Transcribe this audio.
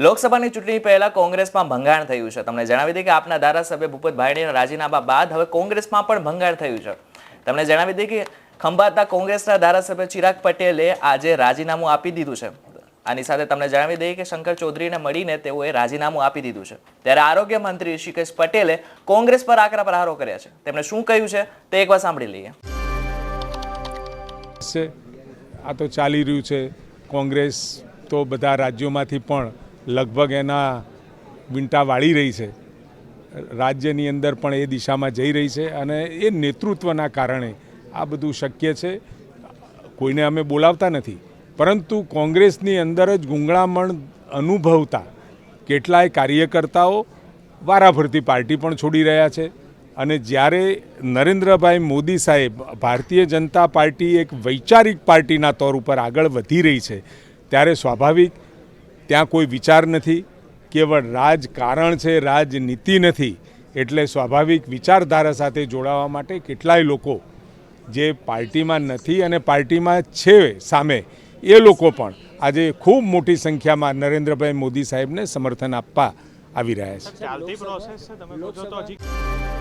લોકસભાની ચૂંટણી પહેલા કોંગ્રેસમાં ભંગાણ થયું છે. તમને જણાવી દઈએ કે આપના ધારાસભ્ય ભૂપતભાઈના રાજીનામા બાદ હવે કોંગ્રેસમાં પણ ભંગાણ થયું છે. તમને જણાવી દઈએ કે ખંભાતના કોંગ્રેસના ધારાસભ્ય ચિરાગ પટેલે આજે રાજીનામું આપી દીધું છે. આની સાથે તમને જણાવી દઈએ કે શંકર ચૌધરીને મળીને તેઓએ રાજીનામું આપી દીધું છે. ત્યારે આરોગ્ય મંત્રી ઋષિકેશ પટેલે કોંગ્રેસ પર આકરા પ્રહારો કર્યા છે. તેમણે શું કહ્યું છે તે એકવાર સાંભળી લઈએ. આ તો ચાલી રહ્યું છે. કોંગ્રેસ તો બધા રાજ્યોમાંથી પણ લગભગ એના વીંટા વાળી રહી છે. રાજ્યની અંદર પણ એ દિશામાં જઈ રહી છે અને એ નેતૃત્વના કારણે આ બધું શક્ય છે. કોઈને અમે બોલાવતા નથી. પરંતુ કોંગ્રેસની અંદર જ ગુંગળામણ અનુભવતા કેટલાય કાર્યકર્તાઓ વારાફરતી પાર્ટી પણ છોડી રહ્યા છે. અને જ્યારે નરેન્દ્રભાઈ મોદી સાહેબ ભારતીય જનતા પાર્ટી એક વૈચારિક પાર્ટીના તौर ઉપર આગળ વધી રહી છે, ત્યારે સ્વાભાવિક ત્યાં કોઈ વિચાર નથી કેવળ રાજકારણ છે રાજનીતિ નથી એટલે સ્વાભાવિક વિચારધારા સાથે જોડાવા માટે કેટલાય લોકો જે પાર્ટીમાં નથી અને પાર્ટીમાં છે સામે એ લોકો પણ આજે ખૂબ મોટી સંખ્યામાં નરેન્દ્રભાઈ મોદી સાહેબને સમર્થન આપવા આવી રહ્યા છે.